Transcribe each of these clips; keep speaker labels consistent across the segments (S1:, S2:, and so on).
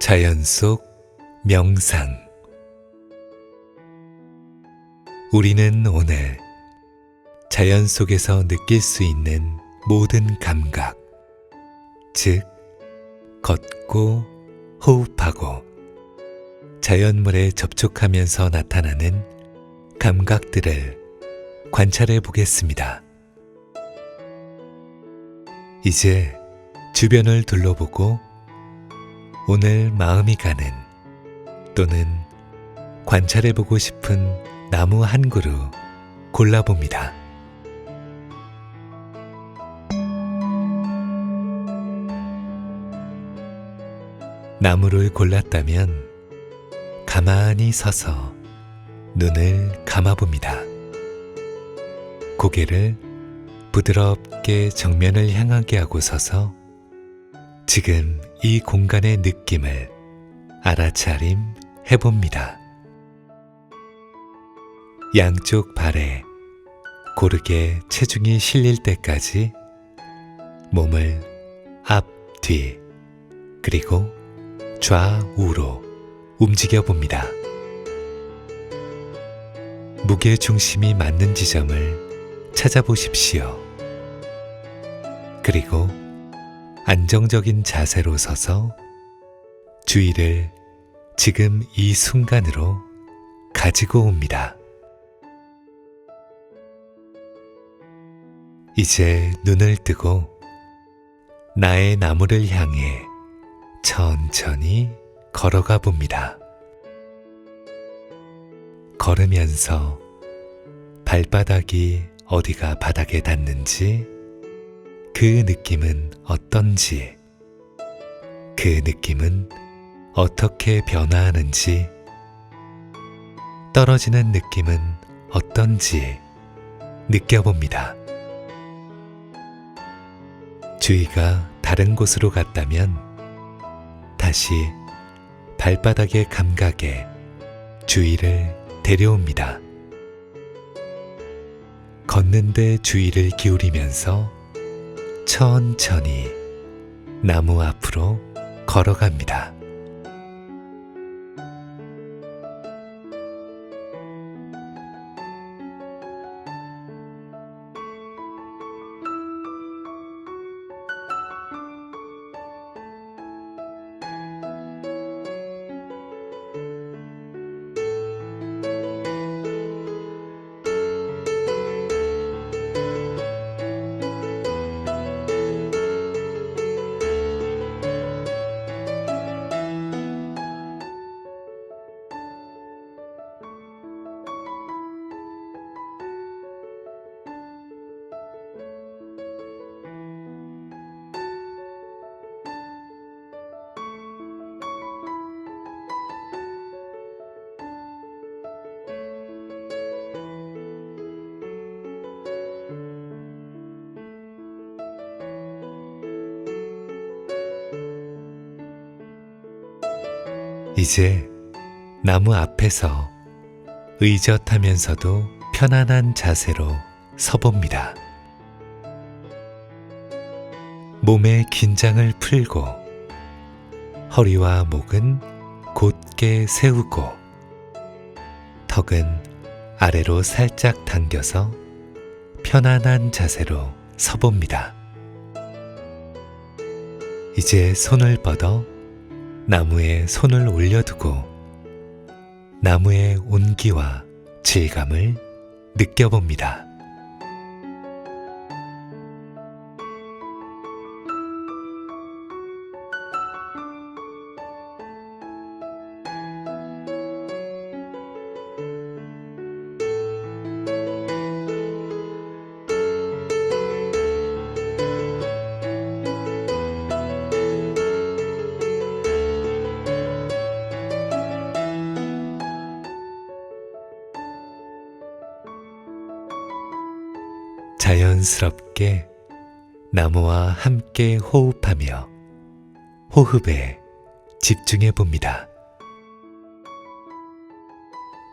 S1: 자연 속 명상 우리는 오늘 자연 속에서 느낄 수 있는 모든 감각, 즉, 걷고 호흡하고 자연물에 접촉하면서 나타나는 감각들을 관찰해 보겠습니다. 이제 주변을 둘러보고 오늘 마음이 가는 또는 관찰해 보고 싶은 나무 한 그루 골라봅니다. 나무를 골랐다면 가만히 서서 눈을 감아봅니다. 고개를 부드럽게 정면을 향하게 하고 서서 지금 이 공간의 느낌을 알아차림 해봅니다. 양쪽 발에 고르게 체중이 실릴 때까지 몸을 앞, 뒤, 그리고 좌우로 움직여 봅니다. 무게 중심이 맞는 지점을 찾아보십시오. 그리고 안정적인 자세로 서서 주의를 지금 이 순간으로 가지고 옵니다. 이제 눈을 뜨고 나의 나무를 향해 천천히 걸어가 봅니다. 걸으면서 발바닥이 어디가 바닥에 닿는지 그 느낌은 어떤지 그 느낌은 어떻게 변화하는지 떨어지는 느낌은 어떤지 느껴봅니다. 주의가 다른 곳으로 갔다면 다시 발바닥의 감각에 주의를 데려옵니다. 걷는데 주의를 기울이면서 천천히 나무 앞으로 걸어갑니다. 이제 나무 앞에서 의젓하면서도 편안한 자세로 서봅니다. 몸의 긴장을 풀고 허리와 목은 곧게 세우고 턱은 아래로 살짝 당겨서 편안한 자세로 서봅니다. 이제 손을 뻗어 나무에 손을 올려두고 나무의 온기와 질감을 느껴봅니다. 자연스럽게 나무와 함께 호흡하며 호흡에 집중해 봅니다.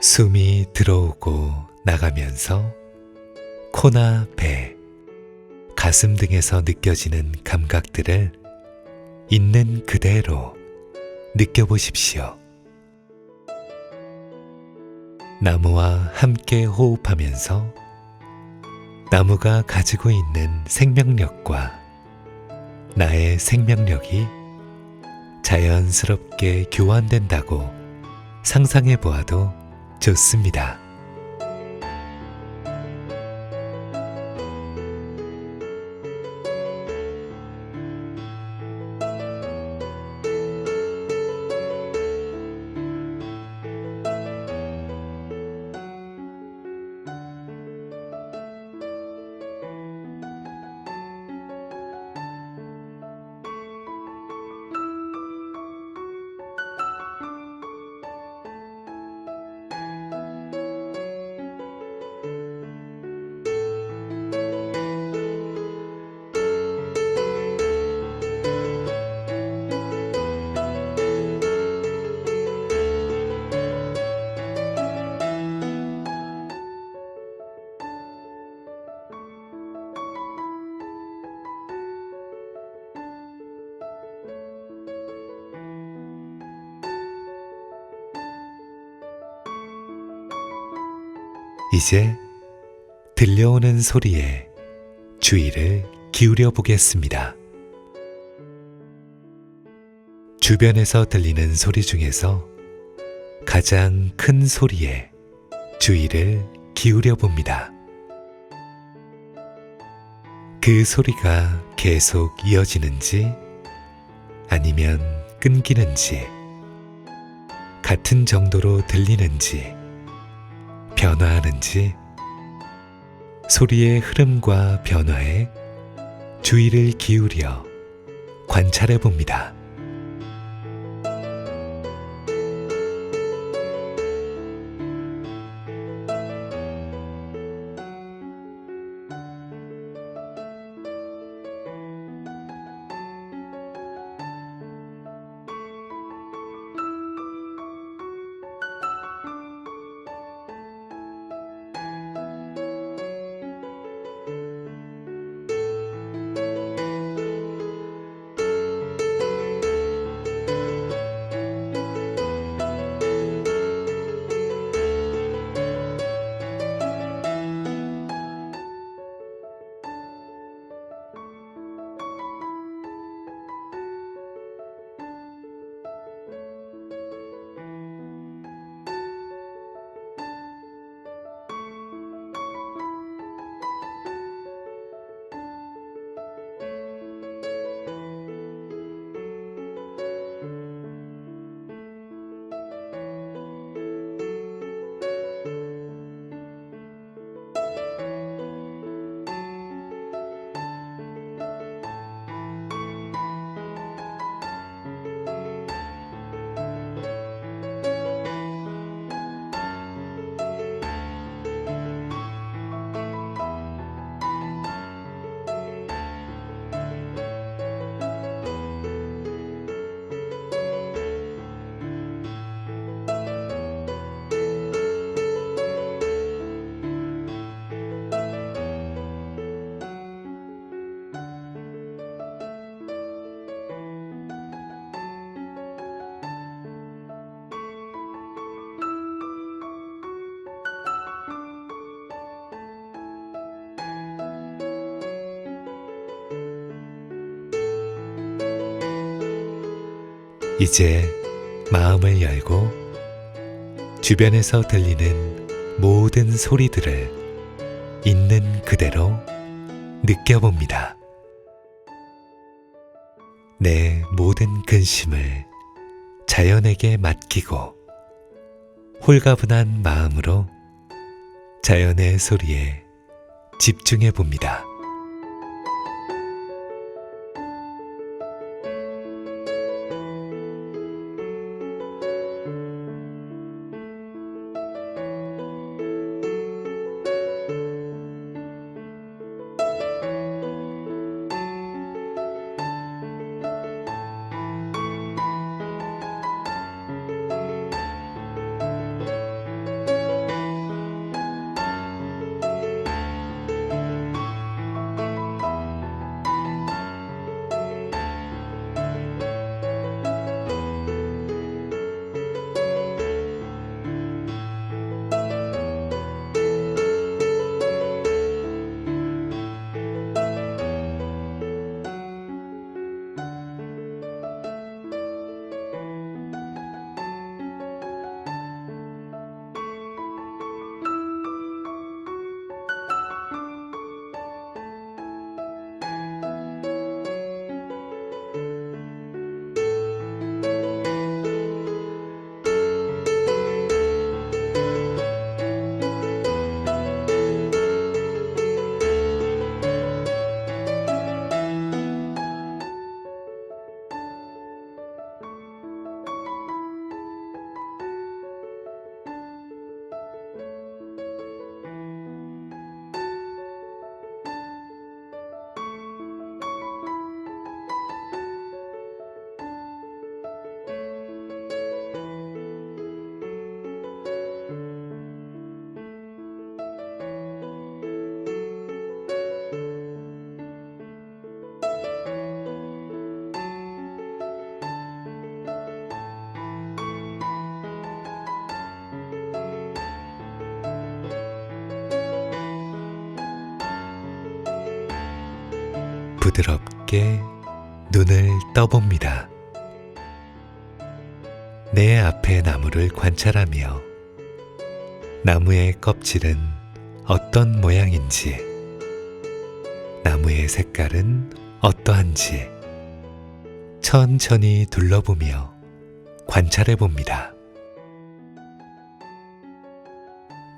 S1: 숨이 들어오고 나가면서 코나 배, 가슴 등에서 느껴지는 감각들을 있는 그대로 느껴보십시오. 나무와 함께 호흡하면서 나무가 가지고 있는 생명력과 나의 생명력이 자연스럽게 교환된다고 상상해 보아도 좋습니다. 이제 들려오는 소리에 주의를 기울여 보겠습니다. 주변에서 들리는 소리 중에서 가장 큰 소리에 주의를 기울여 봅니다. 그 소리가 계속 이어지는지 아니면 끊기는지 같은 정도로 들리는지 변화하는지 소리의 흐름과 변화에 주의를 기울여 관찰해 봅니다. 이제 마음을 열고 주변에서 들리는 모든 소리들을 있는 그대로 느껴봅니다. 내 모든 근심을 자연에게 맡기고 홀가분한 마음으로 자연의 소리에 집중해 봅니다. 부드럽게 눈을 떠봅니다. 내 앞의 나무를 관찰하며 나무의 껍질은 어떤 모양인지, 나무의 색깔은 어떠한지 천천히 둘러보며 관찰해 봅니다.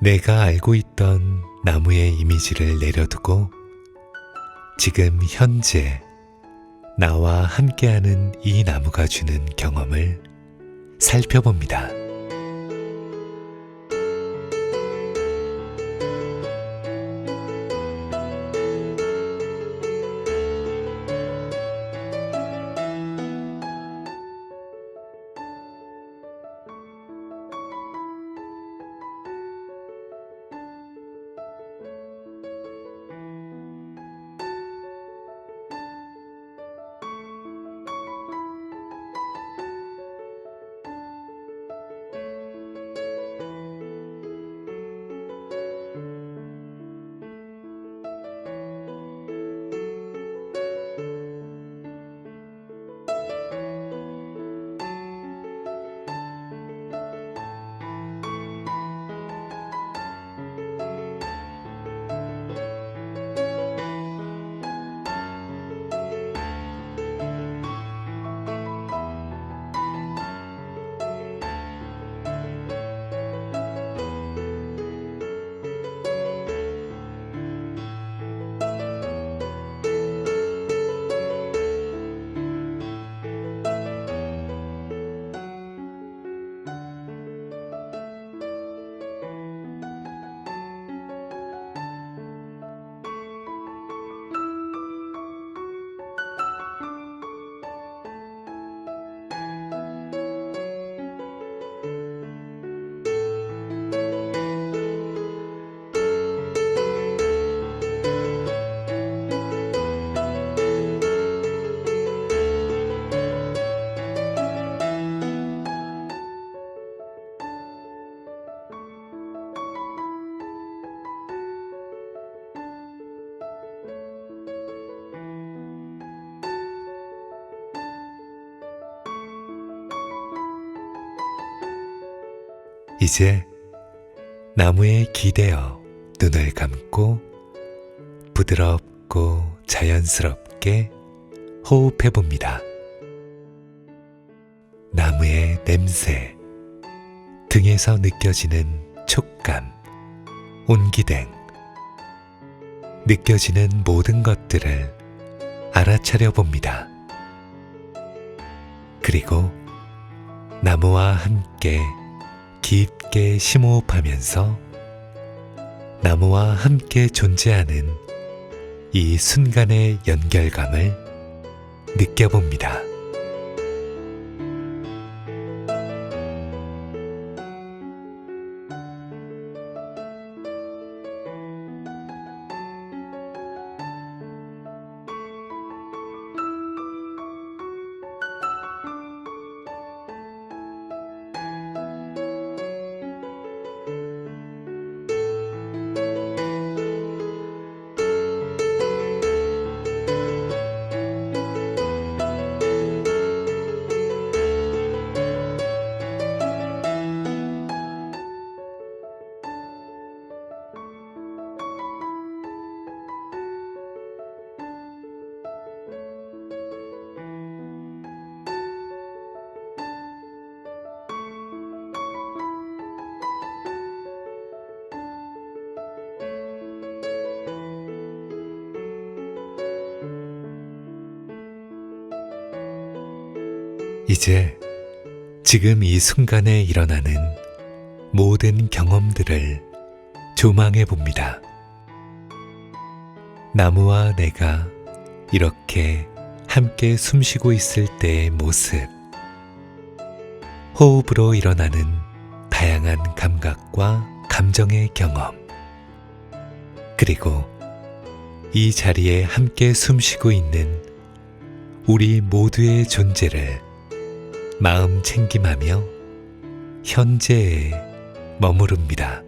S1: 내가 알고 있던 나무의 이미지를 내려두고 지금 현재 나와 함께하는 이 나무가 주는 경험을 살펴봅니다. 이제 나무에 기대어 눈을 감고 부드럽고 자연스럽게 호흡해 봅니다. 나무의 냄새, 등에서 느껴지는 촉감, 온기 등, 느껴지는 모든 것들을 알아차려 봅니다. 그리고 나무와 함께 깊게 심호흡하면서 나무와 함께 존재하는 이 순간의 연결감을 느껴봅니다. 이제 지금 이 순간에 일어나는 모든 경험들을 조망해 봅니다. 나무와 내가 이렇게 함께 숨쉬고 있을 때의 모습, 호흡으로 일어나는 다양한 감각과 감정의 경험, 그리고 이 자리에 함께 숨쉬고 있는 우리 모두의 존재를 마음 챙김하며 현재에 머무릅니다.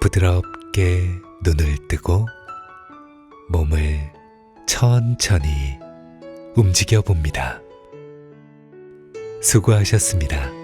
S1: 부드럽게 눈을 뜨고 몸을 천천히 움직여 봅니다. 수고하셨습니다.